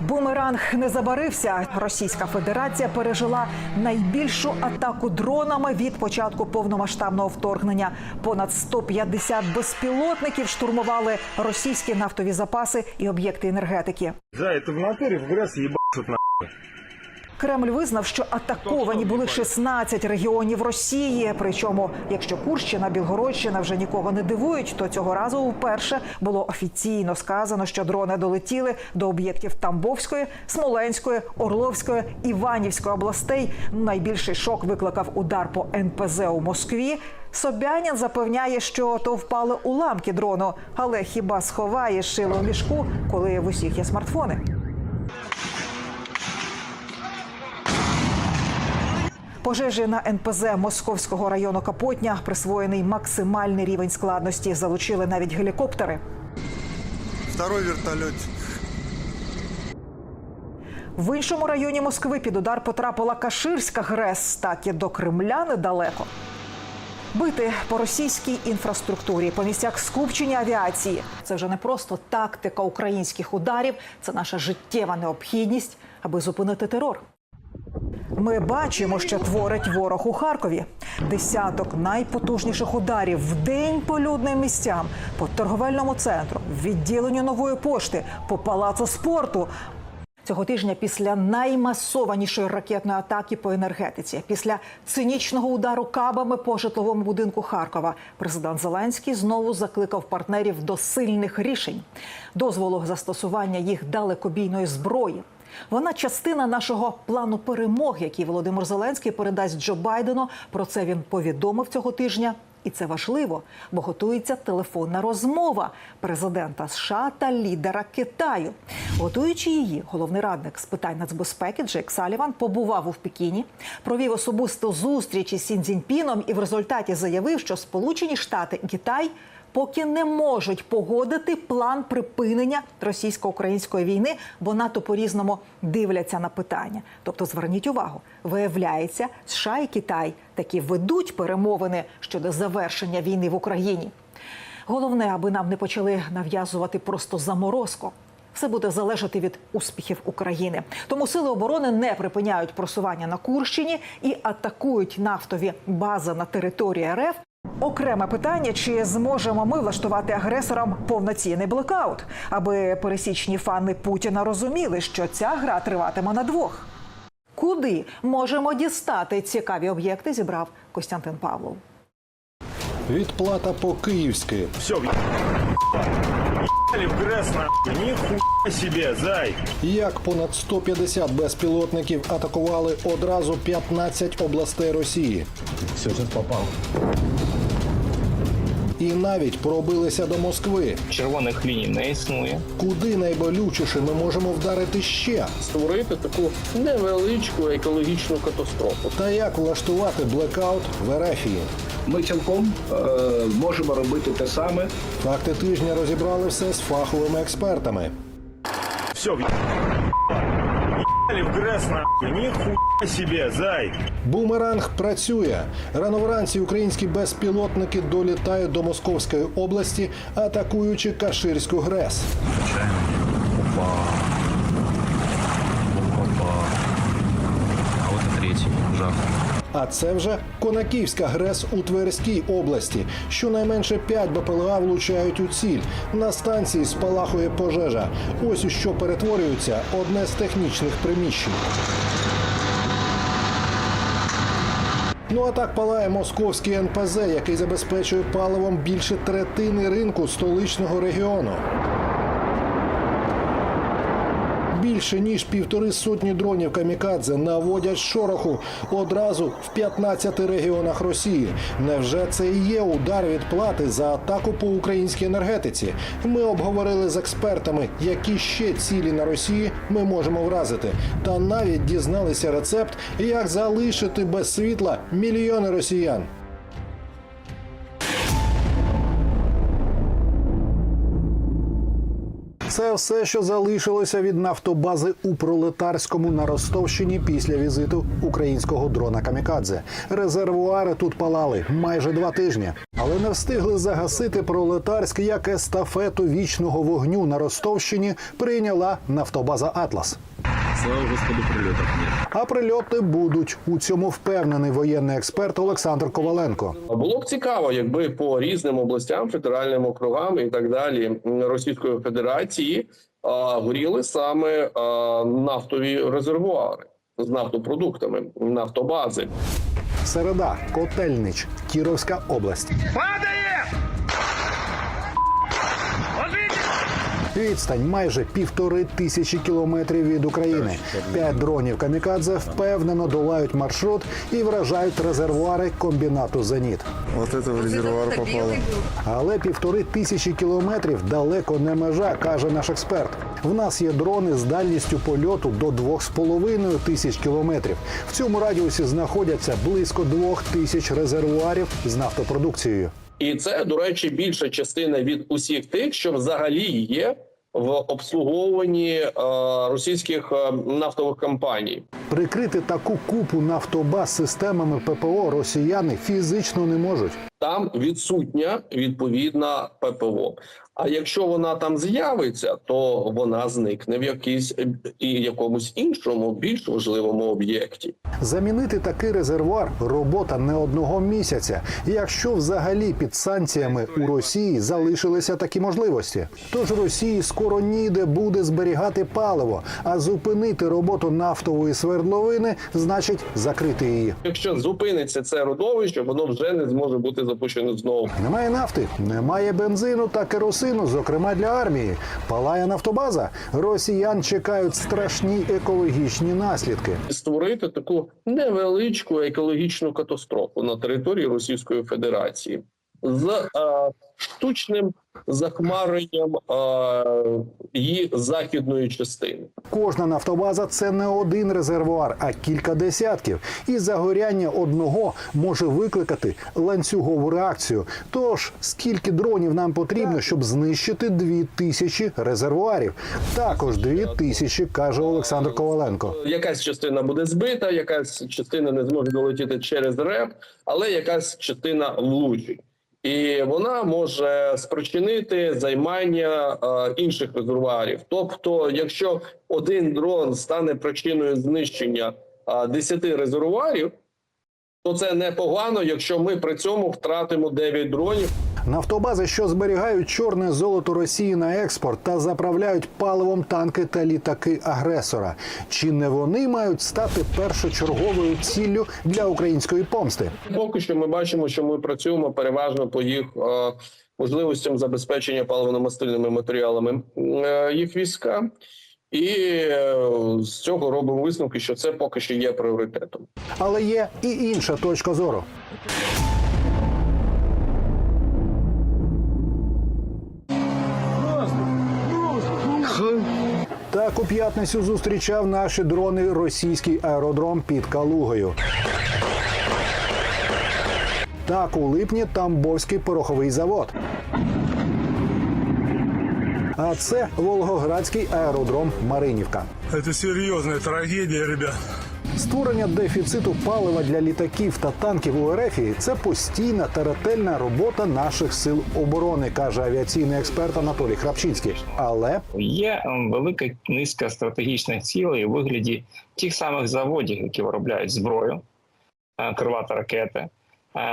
Бумеранг не забарився. Російська Федерація пережила найбільшу атаку дронами від початку повномасштабного вторгнення. Понад 150 безпілотників штурмували російські нафтові запаси і об'єкти енергетики. Да, це в натурі в грязь ебашут на. Кремль визнав, що атаковані були 16 регіонів Росії. Причому, якщо Курщина, Білгородщина вже нікого не дивують, то цього разу вперше було офіційно сказано, що дрони долетіли до об'єктів Тамбовської, Смоленської, Орловської, Іванівської областей. Найбільший шок викликав удар по НПЗ у Москві. Собянін запевняє, що то впали уламки дрону. Але хіба сховає шило в мішку, коли в усіх є смартфони? Пожежі на НПЗ Московського району Капотня присвоєний максимальний рівень складності. Залучили навіть гелікоптери. Второй вертолет. В іншому районі Москви під удар потрапила Каширська ГРЕС, так і до Кремля недалеко. Бити по російській інфраструктурі, по місцях скупчення авіації це вже не просто тактика українських ударів, це наша життєва необхідність, аби зупинити терор. Ми бачимо, що творить ворог у Харкові. Десяток найпотужніших ударів в день по людним місцям, по торговельному центру, відділенню нової пошти, по палацу спорту. Цього тижня після наймасованішої ракетної атаки по енергетиці, після цинічного удару кабами по житловому будинку Харкова, президент Зеленський знову закликав партнерів до сильних рішень, дозволу застосування їх далекобійної зброї. Вона частина нашого плану перемоги, який Володимир Зеленський передасть Джо Байдену. Про це він повідомив цього тижня. І це важливо, бо готується телефонна розмова президента США та лідера Китаю. Готуючи її, головний радник з питань нацбезпеки Джек Саліван побував у Пекіні, провів особисту зустріч із Сін Цзіньпіном і в результаті заявив, що Сполучені Штати і Китай поки не можуть погодити план припинення російсько-української війни, бо НАТО по-різному дивляться на питання. Тобто, зверніть увагу, виявляється, США і Китай таки ведуть перемовини щодо завершення війни в Україні. Головне, аби нам не почали нав'язувати просто заморозку. Все буде залежати від успіхів України. Тому сили оборони не припиняють просування на Курщині і атакують нафтові бази на території РФ. Окреме питання: чи зможемо ми влаштувати агресорам повноцінний блекаут, аби пересічні фани Путіна розуміли, що ця гра триватиме на двох. Куди можемо дістати цікаві об'єкти? Зібрав Костянтин Павлов. Відплата по київськи. Все. Нихуя себе, зай. Як понад 150 безпілотників атакували одразу 15 областей Росії. Все, сейчас попал. І навіть пробилися до Москви. червоних ліній не існує. Куди найболючіше ми можемо вдарити ще? створити таку невеличку екологічну катастрофу. Та як влаштувати блекаут в Ерефії? Ми цілком е, можемо робити те саме. Факти тижня розібрали все з фаховими експертами. Все, Нихуя себе, зай. Бумеранг працює. Рано вранці українські безпілотники долітають до Московської області, атакуючи Каширську ГРЕС. Опа. А це вже Конаківська ГРЕС у Тверській області. Щонайменше 5 БПЛА влучають у ціль. На станції спалахує пожежа. Ось у що перетворюється одне з технічних приміщень. Ну а так палає московський НПЗ, який забезпечує паливом більше третини ринку столичного регіону. Більше ніж півтори сотні дронів камікадзе наводять шороху одразу в 15 регіонах Росії. Невже це і є удар відплати за атаку по українській енергетиці? Ми обговорили з експертами, які ще цілі на Росії ми можемо вразити, та навіть дізналися рецепт, як залишити без світла мільйони росіян. Це все, що залишилося від нафтобази у пролетарському на Ростовщині після візиту українського дрона Камікадзе. Резервуари тут палали майже два тижні, але не встигли загасити пролетарськ, як естафету вічного вогню на Ростовщині прийняла нафтобаза Атлас. Слава Господу, прилетов нет. А прильоти будуть у цьому впевнений воєнний експерт Олександр Коваленко. Було б цікаво, якби по різним областям, федеральним округам і так далі Російської Федерації а, горіли саме а, нафтові резервуари з нафтопродуктами, нафтобази. Середа, Котельнич, Кіровська область. Відстань майже півтори тисячі кілометрів від України. П'ять дронів камікадзе впевнено долають маршрут і вражають резервуари комбінату Зеніт. Вот это в резервуар попало. Але півтори тисячі кілометрів далеко не межа, каже наш експерт. В нас є дрони з дальністю польоту до двох з половиною тисяч кілометрів. В цьому радіусі знаходяться близько двох тисяч резервуарів з нафтопродукцією. І це, до речі, більша частина від усіх тих, що взагалі є в обслуговуванні е, російських е, нафтових компаній. Прикрити таку купу нафтобаз системами ППО росіяни фізично не можуть. Там відсутня відповідна ППО. А якщо вона там з'явиться, то вона зникне в якійсь і якомусь іншому більш важливому об'єкті. Замінити такий резервуар робота не одного місяця, якщо взагалі під санкціями у Росії залишилися такі можливості. Тож Росії скоро ніде буде зберігати паливо, а зупинити роботу нафтової свердловини значить закрити її. Якщо зупиниться це родовище, воно вже не зможе бути запущено знову. Немає нафти, немає бензину та керосину, зокрема для армії. Палає нафтобаза. Росіян чекають страшні екологічні наслідки. Створити таку невеличку екологічну катастрофу на території Російської Федерації з е, штучним захмаренням е, її західної частини. Кожна нафтобаза це не один резервуар, а кілька десятків. І загоряння одного може викликати ланцюгову реакцію. Тож скільки дронів нам потрібно, щоб знищити дві тисячі резервуарів? Також дві тисячі, каже Олександр Коваленко. Якась частина буде збита, якась частина не зможе долетіти через РЕП, але якась частина влучить. І вона може спричинити займання е, інших резервуарів. Тобто, якщо один дрон стане причиною знищення е, 10 резервуарів, то це непогано, якщо ми при цьому втратимо 9 дронів. Нафтобази, що зберігають чорне золото Росії на експорт та заправляють паливом танки та літаки агресора. Чи не вони мають стати першочерговою ціллю для української помсти? Поки що ми бачимо, що ми працюємо переважно по їх е, можливостям забезпечення паливно-мастильними матеріалами е, їх війська, і е, з цього робимо висновки, що це поки що є пріоритетом. Але є і інша точка зору. Так у п'ятницю зустрічав наші дрони російський аеродром під Калугою. Так у липні Тамбовський пороховий завод. А це Волгоградський аеродром Маринівка. Це серйозна трагедія, ребят. Створення дефіциту палива для літаків та танків у РФ – це постійна та ретельна робота наших сил оборони, каже авіаційний експерт Анатолій Храпчинський. Але Є ем, велика низка стратегічних цілей у вигляді тих самих заводів, які виробляють зброю, е, крилата ракети,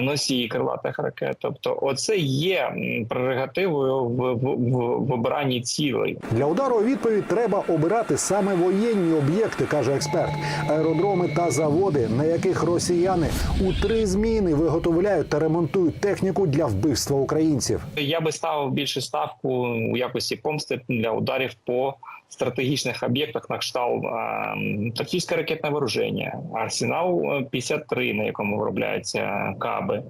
носії крилатих ракет. Тобто, оце є прерогативою в, в, в, в обиранні цілей. для удару у відповідь треба обирати саме воєнні об'єкти, каже експерт. Аеродроми та заводи, на яких росіяни у три зміни виготовляють та ремонтують техніку для вбивства українців. Я би ставив більше ставку у якості помсти для ударів по стратегічних об'єктах на кшталт тактичне ракетне вооруження, арсенал е, 53, на якому виробляються каби.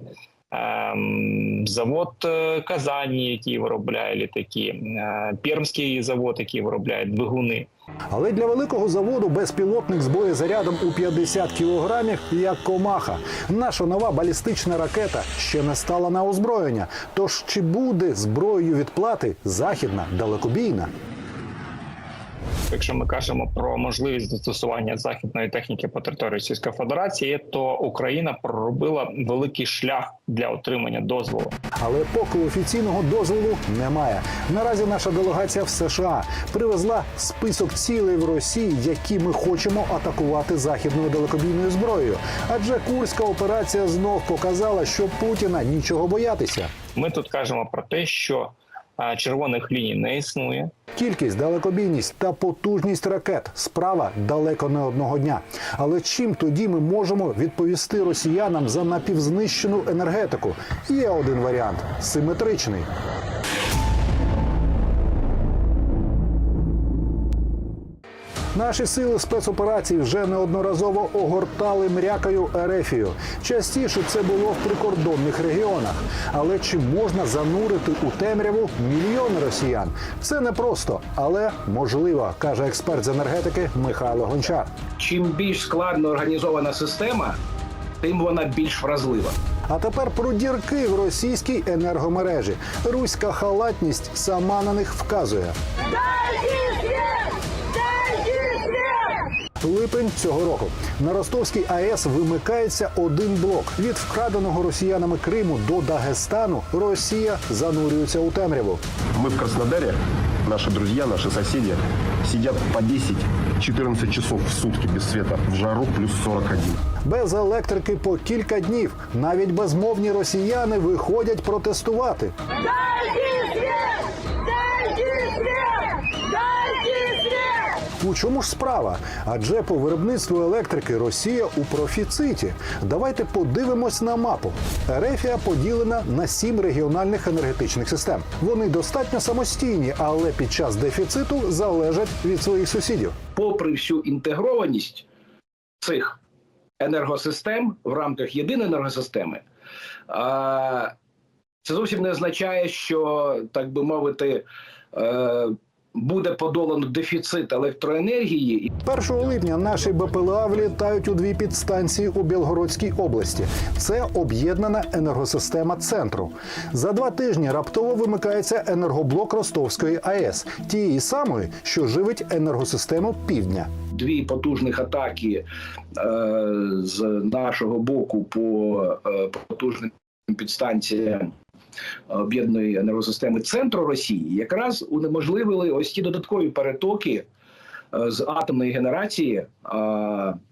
ем, Завод е, Казані, який виробляє літаки, е, Пермський завод, який виробляє двигуни. Але для великого заводу безпілотник з боєзарядом у 50 кілограмів як комаха. Наша нова балістична ракета ще не стала на озброєння. Тож чи буде зброєю відплати західна далекобійна? Якщо ми кажемо про можливість застосування західної техніки по території Російської Федерації, то Україна проробила великий шлях для отримання дозволу. Але поки офіційного дозволу немає. Наразі наша делегація в США привезла список цілей в Росії, які ми хочемо атакувати західною далекобійною зброєю. Адже курська операція знов показала, що Путіна нічого боятися. Ми тут кажемо про те, що червоних ліній не існує. Кількість, далекобійність та потужність ракет справа далеко не одного дня. Але чим тоді ми можемо відповісти росіянам за напівзнищену енергетику? Є один варіант симетричний. Наші сили спецоперацій вже неодноразово огортали мрякою Ерефію. Частіше це було в прикордонних регіонах. Але чи можна занурити у темряву мільйони росіян? Це непросто, але можливо, каже експерт з енергетики Михайло Гончар. Чим більш складно організована система, тим вона більш вразлива. А тепер про дірки в російській енергомережі. Руська халатність сама на них вказує. Липень цього року на Ростовській АЕС вимикається один блок. Від вкраденого росіянами Криму до Дагестану Росія занурюється у темряву. Мы в Краснодаре, наши друзья, наши соседи сидят по 10-14 часов в сутки без света, в жару плюс 41. Без електрики по кілька днів. Навіть безмовні росіяни виходять протестувати. Чому ж справа? Адже по виробництву електрики Росія у профіциті. Давайте подивимось на мапу. Ерефія поділена на сім регіональних енергетичних систем. Вони достатньо самостійні, але під час дефіциту залежать від своїх сусідів. Попри всю інтегрованість цих енергосистем в рамках єдиної енергосистеми, це зовсім не означає, що, так би мовити, е, буде подолано дефіцит електроенергії 1 липня наші БПЛА влітають у дві підстанції у Білгородській області. Це об'єднана енергосистема центру. За два тижні раптово вимикається енергоблок Ростовської АЕС, тієї самої, що живить енергосистему півдня. дві потужних атаки е, з нашого боку по е, потужним підстанціям об'єднаної енергосистеми центру Росії якраз унеможливили ось ті додаткові перетоки е, з атомної генерації е,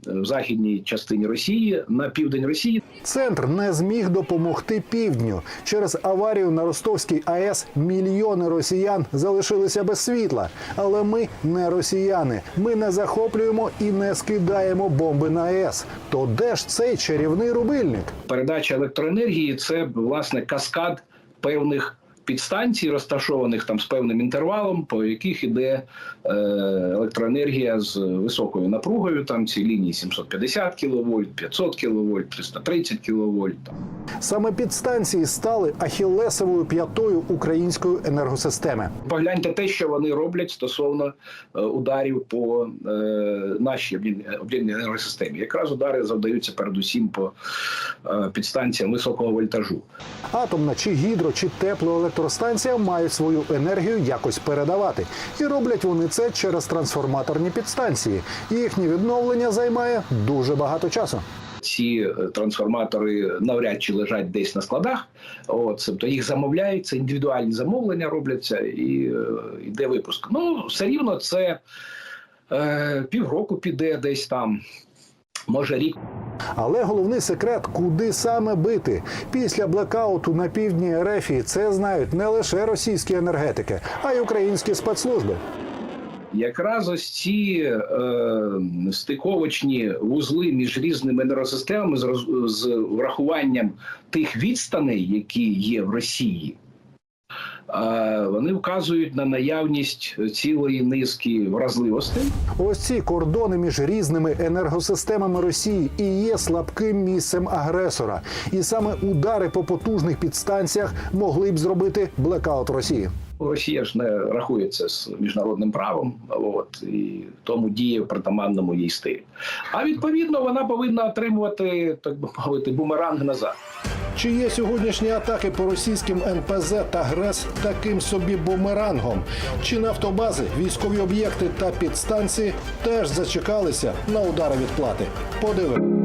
в західній частині Росії на південь Росії. Центр не зміг допомогти півдню. Через аварію на Ростовській АЕС мільйони росіян залишилися без світла. Але ми не росіяни. Ми не захоплюємо і не скидаємо бомби на АЕС. То де ж цей чарівний рубильник? передача електроенергії це власне каскад певних підстанцій, розташованих там з певним інтервалом, по яких іде е, електроенергія з високою напругою. Там ці лінії 750 кВт, 500 кВт, 330 кВт. Саме підстанції стали ахілесовою п'ятою української енергосистеми. Погляньте те, що вони роблять стосовно е, ударів по е, нашій об'єднаній- енергосистемі. Якраз удари завдаються передусім по е, підстанціям високого вольтажу. Атомна чи гідро, чи теплоелектростанція мають свою енергію якось передавати. І роблять вони це через трансформаторні підстанції. Їхнє відновлення займає дуже багато часу. Ці е, трансформатори навряд чи лежать десь на складах. От, тобто їх замовляють, це індивідуальні замовлення робляться і е, йде випуск. Ну, все рівно це е, півроку піде десь там, може рік. Але головний секрет, куди саме бити. Після блекауту на півдні Ерефії це знають не лише російські енергетики, а й українські спецслужби. Якраз ось ці е, стиковочні вузли між різними енергосистемами з, з врахуванням тих відстаней, які є в Росії, вони вказують на наявність цілої низки вразливостей. Ось ці кордони між різними енергосистемами Росії і є слабким місцем агресора. І саме удари по потужних підстанціях могли б зробити блекаут Росії. Росія ж не рахується з міжнародним правом, от і тому діє в притаманному їй стилі. А відповідно вона повинна отримувати, так би мовити, бумеранг назад. Чи є сьогоднішні атаки по російським НПЗ та ГРЕС таким собі бумерангом? Чи нафтобази, військові об'єкти та підстанції теж зачекалися на удари відплати? Подивимо.